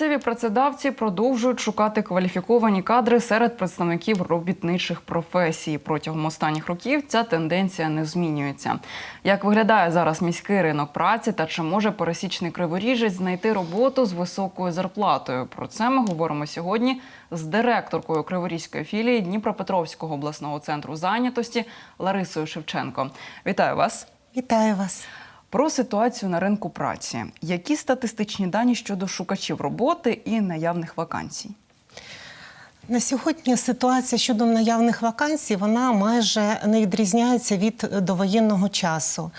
Місцеві працедавці продовжують шукати кваліфіковані кадри серед представників робітничих професій. Протягом останніх років ця тенденція не змінюється. Як виглядає зараз міський ринок праці та чи може пересічний криворіжець знайти роботу з високою зарплатою? Про це ми говоримо сьогодні з директоркою Криворізької філії Дніпропетровського обласного центру зайнятості Ларисою Шевченко. Вітаю вас! Вітаю вас. Про ситуацію на ринку праці. Які статистичні дані щодо шукачів роботи і наявних вакансій? На сьогодні ситуація щодо наявних вакансій вона майже не відрізняється від довоєнного часу.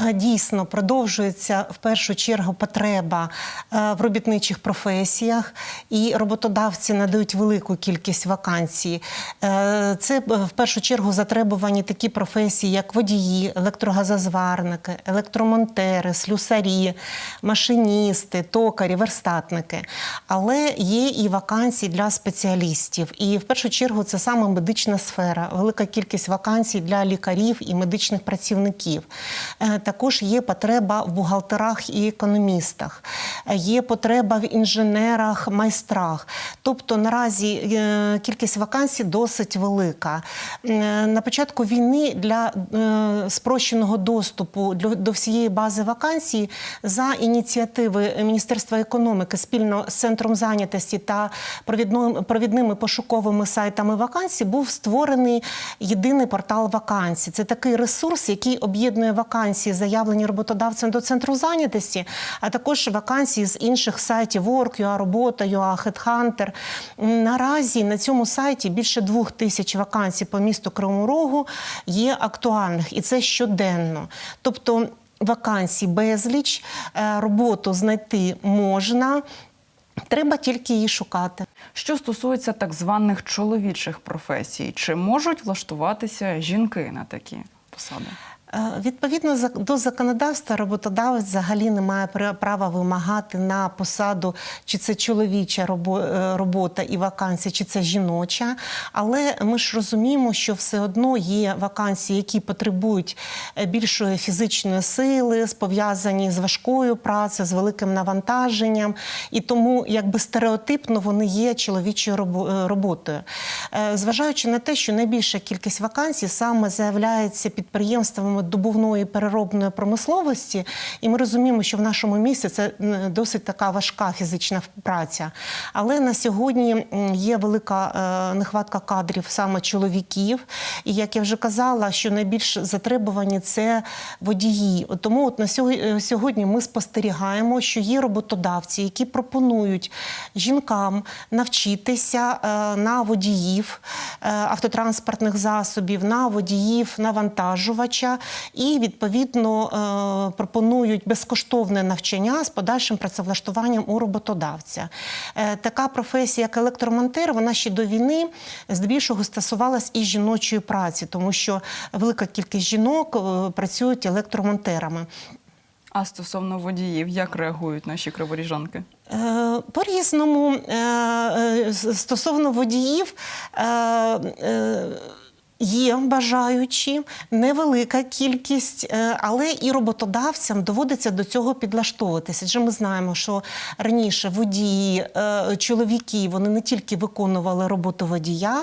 Е, Дійсно, продовжується в першу чергу потреба е, в робітничих професіях, і роботодавці надають велику кількість вакансій. Е, Це в першу чергу затребувані такі професії, як водії, електрогазозварники, електромонтери, слюсарі, машиністи, токарі, верстатники. Але є і вакансії для спеціалістів. І в першу чергу це саме медична сфера, велика кількість вакансій для лікарів і медичних працівників. Е, Також є потреба в бухгалтерах і економістах, Е, є потреба в інженерах, майстрах. Тобто наразі е, кількість вакансій досить велика. На початку війни для спрощеного доступу до всієї бази вакансій за ініціативи Міністерства економіки спільно з центром зайнятості та провідним- провідними пошуковими сайтами вакансій був створений єдиний портал вакансій. Це такий ресурс, який об'єднує вакансії, заявлені роботодавцем до центру зайнятості, а також вакансії з інших сайтів Work.ua, Робота.ua, Headhunter. Наразі на цьому сайті більше двох тисяч вакансій по місту Кривому Рогу є актуальних, і це щоденно. Тобто вакансій безліч, е, роботу знайти можна. Треба тільки її шукати. Що стосується так званих чоловічих професій, чи можуть влаштуватися жінки на такі посади? Е, Відповідно до законодавства, роботодавець взагалі не має пра- права вимагати на посаду, чи це чоловіча е, робота і вакансія, чи це жіноча. Але ми ж розуміємо, що все одно є вакансії, які потребують е, більшої фізичної сили, пов'язані з важкою працею, з великим навантаженням. І тому, якби стереотипно, вони є чоловічою роботою. Зважаючи на те, що найбільша кількість вакансій саме заявляється підприємствами добувної переробної промисловості, і ми розуміємо, що в нашому місті це досить така важка фізична праця. Але на сьогодні є велика е, нехватка кадрів саме чоловіків. І як я вже казала, що найбільш затребувані це водії. Тому от на сьогодні, е, ми спостерігаємо, що є роботодавці, які пропонують жінкам навчитися е, на водіїв автотранспортних засобів, на водіїв навантажувача і відповідно е, пропонують безкоштовне навчання з подальшим працевлаштуванням у роботодавця. Е, Така професія, як електромонтер, вона ще до війни здебільшого стосувалась і жіночої праці, тому що велика кількість жінок е, працюють електромонтерами. А стосовно водіїв, як реагують наші криворіжанки? По-різному е, с- стосовно водіїв. Є бажаючі, невелика кількість, е, але і роботодавцям доводиться до цього підлаштовуватися. Адже ми знаємо, що раніше водії, е, чоловіки, вони не тільки виконували роботу водія,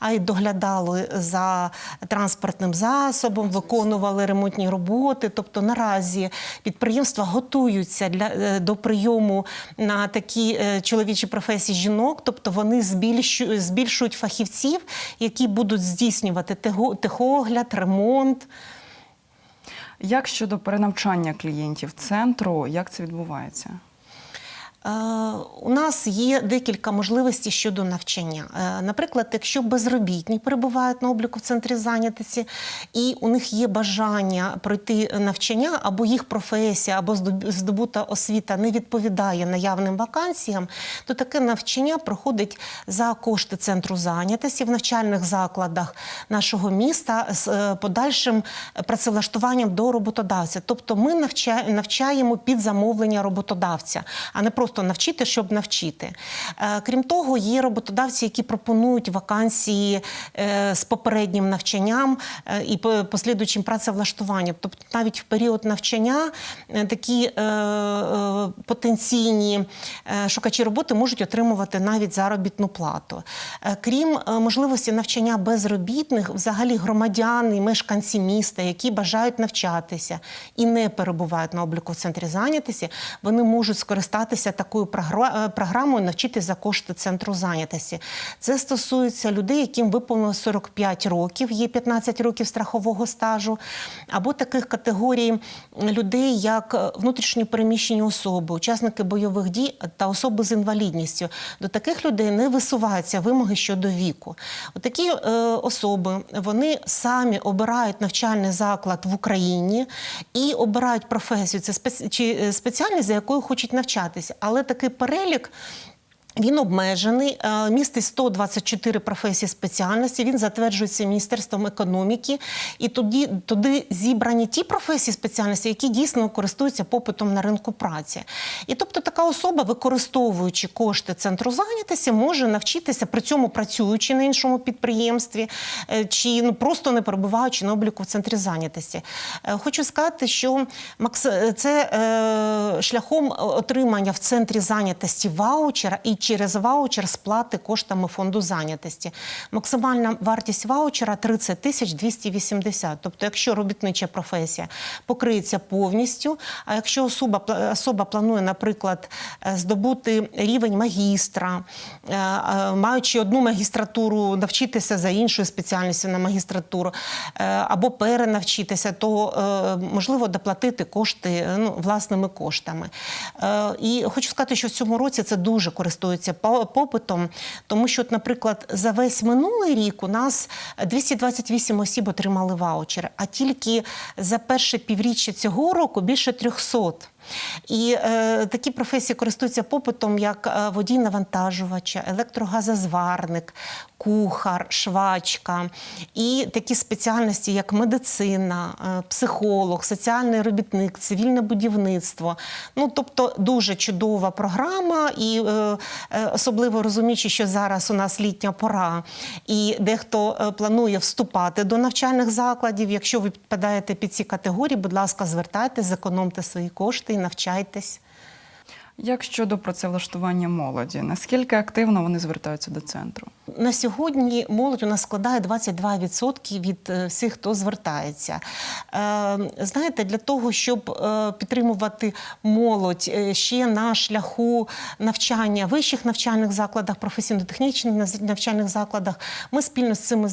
а й доглядали за транспортним засобом, виконували ремонтні роботи. Тобто наразі підприємства готуються для, е, до прийому на такі чоловічі професії жінок, тобто вони збільшують фахівців, які будуть здійснювати тего- техогляд, ремонт. Як щодо перенавчання клієнтів центру, як це відбувається? Е, У нас є декілька можливостей щодо навчання. Е, Наприклад, якщо безробітні перебувають на обліку в центрі зайнятості, і у них є бажання пройти навчання, або їх професія, або здоб- здобута освіта не відповідає наявним вакансіям, то таке навчання проходить за кошти центру зайнятості в навчальних закладах нашого міста з е, подальшим працевлаштуванням до роботодавця. Тобто ми навчаємо під замовлення роботодавця, а не просто просто навчити, щоб навчити. Е, Крім того, є роботодавці, які пропонують вакансії е, з попереднім навчанням е, і послідуючим працевлаштуванням. Тобто навіть в період навчання такі потенційні шукачі роботи можуть отримувати навіть заробітну плату. Крім можливості навчання безробітних, взагалі громадяни мешканці міста, які бажають навчатися і не перебувають на обліку в центрі зайнятості, вони можуть скористатися такою е, програмою навчити за кошти центру зайнятості. Це стосується людей, яким виповнилось 45 років, є 15 років страхового стажу, або таких категорій людей, як е, внутрішньо переміщені особи, учасники бойових дій та особи з інвалідністю. До таких людей не висуваються вимоги щодо віку. Отакі е, особи вони самі обирають навчальний заклад в Україні і обирають професію. Це спец... чи е, спеціальність, за якою хочуть навчатися. Але такий перелік. Він обмежений, е, містить 124 професії спеціальності. Він затверджується Міністерством економіки, і тоді туди зібрані ті професії спеціальності, які дійсно користуються попитом на ринку праці. І тобто така особа, використовуючи кошти центру зайнятості, може навчитися при цьому працюючи на іншому підприємстві, е, чи ну просто не перебуваючи на обліку в центрі зайнятості. Е, Хочу сказати, що макс- це шляхом отримання в центрі зайнятості ваучера і через ваучер сплати коштами фонду зайнятості. Максимальна вартість ваучера 30 тисяч 280. Тобто, якщо робітнича професія покриється повністю, а якщо особа, особа планує, наприклад, е, здобути рівень магістра, е, е, маючи одну магістратуру, навчитися за іншою спеціальністю на магістратуру, або перенавчитися, то можливо доплатити кошти ну, власними коштами. І хочу сказати, що в цьому році це дуже користується по- попитом, тому що, наприклад, за весь минулий рік у нас 228 осіб отримали ваучери, а тільки за перше півріччя цього року більше 300. І е, такі професії користуються попитом, як е, водій навантажувача, електрогазозварник, кухар, швачка, і такі спеціальності, як медицина, е, психолог, соціальний робітник, цивільне будівництво. Ну тобто дуже чудова програма, і е, е, особливо розуміючи, що зараз у нас літня пора, і дехто планує вступати до навчальних закладів. Якщо ви підпадаєте під ці категорії, будь ласка, звертайтесь, зекономте свої кошти і навчайтесь. Як щодо працевлаштування молоді, наскільки активно вони звертаються до центру? На сьогодні молодь у нас складає 22% від е, всіх, хто звертається. Е, Знаєте, для того, щоб е, підтримувати молодь е, ще на шляху навчання в вищих навчальних закладах, професійно-технічних навчальних закладах, ми спільно з цими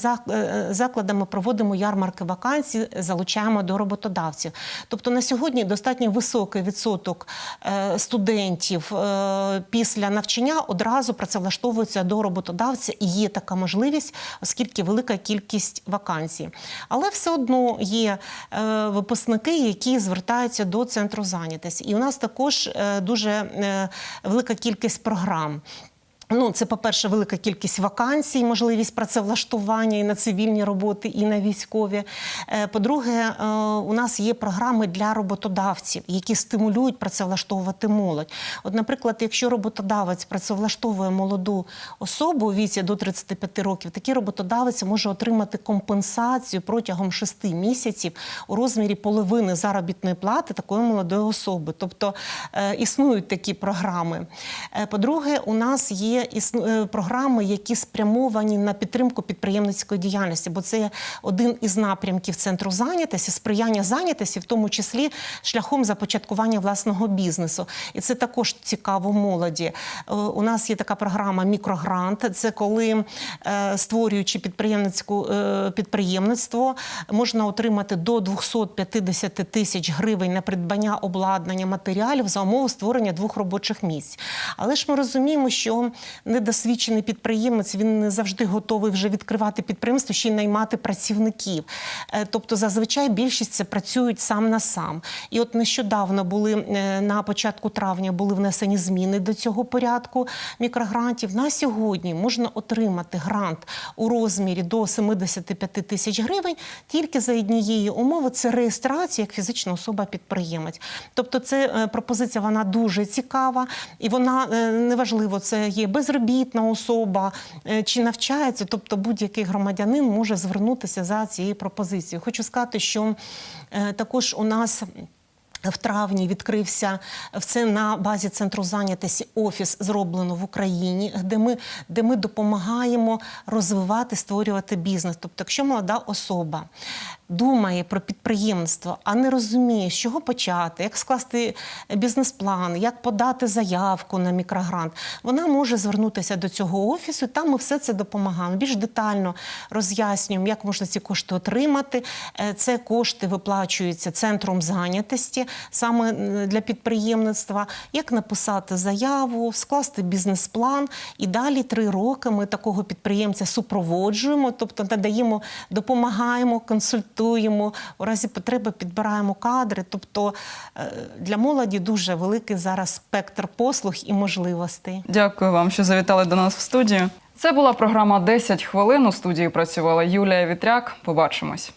закладами проводимо ярмарки вакансій, залучаємо до роботодавців. Тобто на сьогодні достатньо високий відсоток студентів після навчання одразу працевлаштовуються до роботодавця є така можливість, оскільки велика кількість вакансій. Але все одно є е, випускники, які звертаються до центру зайнятості. І у нас також е, дуже е, велика кількість програм. Ну, це, по-перше, велика кількість вакансій, можливість працевлаштування і на цивільні роботи, і на військові. Е, По-друге, е, у нас є програми для роботодавців, які стимулюють працевлаштовувати молодь. От, наприклад, якщо роботодавець працевлаштовує молоду особу у віці до 35 років, такий роботодавець може отримати компенсацію протягом 6 місяців у розмірі половини заробітної плати такої молодої особи. Тобто е, існують такі програми. По-друге, у нас є існу- е, програми, які спрямовані на підтримку підприємницької діяльності, бо це один із напрямків центру зайнятості, сприяння зайнятості, в тому числі шляхом започаткування власного бізнесу. І це також цікаво молоді. Е, У нас є така програма Мікрогрант. Це коли е, створюючи підприємницьку підприємництво, можна отримати до 250 тисяч гривень на придбання обладнання матеріалів за умови створення двох робочих місць. Але ж ми розуміємо, що недосвідчений підприємець він не завжди готовий вже відкривати підприємство, ще й наймати працівників. Е, Тобто, зазвичай більшість це працюють сам на сам. І от нещодавно були е, на початку травня були внесені зміни до цього порядку мікрогрантів. На сьогодні можна отримати грант у розмірі до 75 тисяч гривень тільки за однієї умови це реєстрація як фізична особа-підприємець. Тобто, це е, пропозиція вона дуже цікава, і вона неважливо, це є безробітна особа е, чи навчається. Тобто, будь-який громадянин може звернутися за цією пропозицією. Хочу сказати, що е, також у нас. В травні відкрився це на базі центру зайнятості офіс зроблено в Україні, де ми, де ми допомагаємо розвивати, створювати бізнес. Тобто, якщо молода особа думає про підприємство, а не розуміє, з чого почати, як скласти бізнес-план, як подати заявку на мікрогрант, вона може звернутися до цього офісу. і Там ми все це допомагаємо. Більш детально роз'яснюємо, як можна ці кошти отримати. Е, Це кошти виплачуються центром зайнятості саме для підприємництва, як написати заяву, скласти бізнес-план. І далі три роки ми такого підприємця супроводжуємо, тобто надаємо, допомагаємо, консультуємо. У разі потреби підбираємо кадри. Тобто е, для молоді дуже великий зараз спектр послуг і можливостей. Дякую вам, що завітали до нас в студію. Це була програма «10 хвилин. У студії працювала Юлія Вітряк. Побачимось.